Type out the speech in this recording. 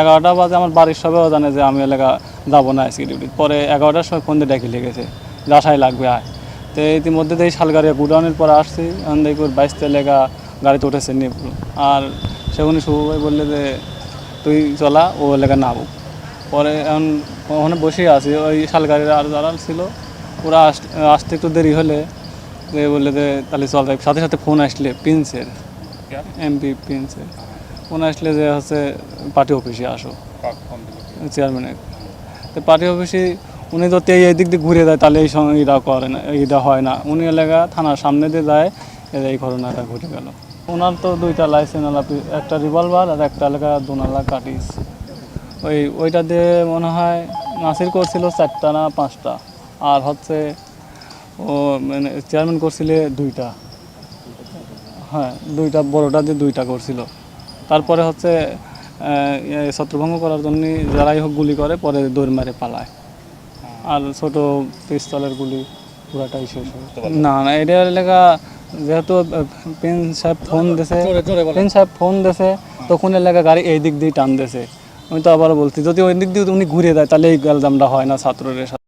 এগারোটা বাজে আমার বাড়ির সবাইও জানে যে আমি এলাকা যাব না আজকে ডিউটি পরে এগারোটার সময় ফোন দিয়ে ডেকে লেগেছে আশায় লাগবে আয়। তো ইতিমধ্যে তো এই শালগাড়ি গুডাউনের পরে আসছি এখন দেখি ওর বাইশ এলাকা গাড়িতে উঠেছে নিয়ে আর সেখানে শুভ ভাই বললে যে তুই চলা ও এলাকা নামুক। পরে এখন ওখানে বসেই আছি ওই শালগাড়ির আর যারা ছিল ওরা আস- আসতে একটু দেরি হলে যে বললে যে তাহলে চল সাথে সাথে ফোন আসলে প্রিন্সের এমপি প্রিন্সের। ফোন আসলে যে হচ্ছে পার্টি অফিসে আসো। চেয়ারম্যানের তো পার্টি অফিসে উনি যদি এই দিক দিয়ে ঘুরে যায় তাহলে এই সময় এটা করে না এইটা হয় না। উনি এলাকা থানার সামনে দিয়ে যায় এই ঘটনাটা ঘটে গেল। ওনার তো দুইটা লাইসেন্স আলাপি একটা রিভলভার আর একটা এলাকা দুনালা কাটিস। ওই ওইটা দিয়ে মনে হয় নাসির করছিল চারটা না পাঁচটা। আর হচ্ছে ও মানে চেয়ারম্যান করছিল দুইটা। হ্যাঁ দুইটা বড়টা দিয়ে দুইটা করছিল। তারপরে হচ্ছে ছত্রভঙ্গ করার জন্য যারাই হোক গুলি করে পরে দৌড় মারে পালায়। আর ছোট পিস্তলের গুলি পুরাটাই শেষ হয়। না না এটা এলাকা যেহেতু পেন সাহেব ফোন দিছে পেন সাহেব ফোন দিছে তখন এলাকা গাড়ি এই দিক দিয়ে টান দিছে। আমি তো আবার বলছি যদি ওই দিক দিয়ে উনি ঘুরে দেয় তাহলে এই গালজামটা হয় না ছাত্রদের সাথে।